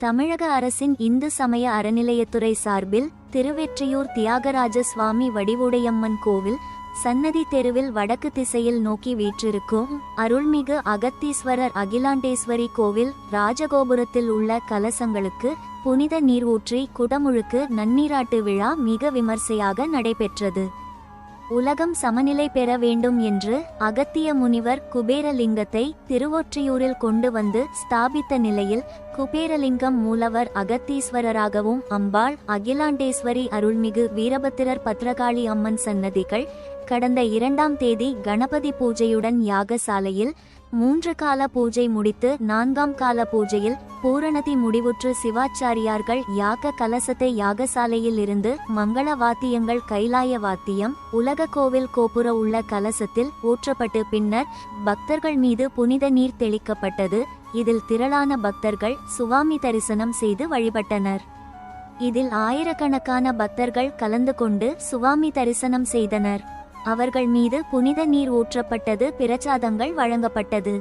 தமிழக அரசின் இந்து சமய அறநிலையத்துறை சார்பில் திருவெற்றியூர் தியாகராஜ சுவாமி வடிவுடையம்மன் கோவில் சன்னதி தெருவில் வடக்கு திசையில் நோக்கி வீற்றிருக்கும் அருள்மிகு அகத்தீஸ்வரர் அகிலாண்டேஸ்வரி கோவில் ராஜகோபுரத்தில் உள்ள கலசங்களுக்கு புனித நீர் ஊற்றி குடமுழுக்கு நன்னீராட்டு விழா மிக விமர்சையாக நடைபெற்றது. உலகம் சமநிலை பெற வேண்டும் என்று அகத்திய முனிவர் குபேரலிங்கத்தை திருவொற்றியூரில் கொண்டு வந்து ஸ்தாபித்த நிலையில் குபேரலிங்கம் மூலவர் அகத்தீஸ்வரராகவும் அம்பாள் அகிலாண்டேஸ்வரி அருள்மிகு வீரபத்திரர் பத்ரகாளி அம்மன் சன்னதிகள் கடந்த இரண்டாம் தேதி கணபதி பூஜையுடன் யாகசாலையில் மூன்று கால பூஜை முடித்து நான்காம் கால பூஜையில் பூரணதி முடிவுற்று சிவாச்சாரியார்கள் யாக கலசத்தை யாகசாலையில் இருந்து மங்கள வாத்தியங்கள் கைலாய வாத்தியம் உலக கோவில் கோபுர உள்ள கலசத்தில் ஊற்றப்பட்டு பின்னர் பக்தர்கள் மீது புனித நீர் தெளிக்கப்பட்டது. இதில் திரளான பக்தர்கள் சுவாமி தரிசனம் செய்து வழிபட்டனர். இதில் ஆயிரக்கணக்கான பக்தர்கள் கலந்து கொண்டு சுவாமி தரிசனம் செய்தனர். அவர்கள் மீது புனித நீர் ஊற்றப்பட்டது பிரச்சாதங்கள் வழங்கப்பட்டது.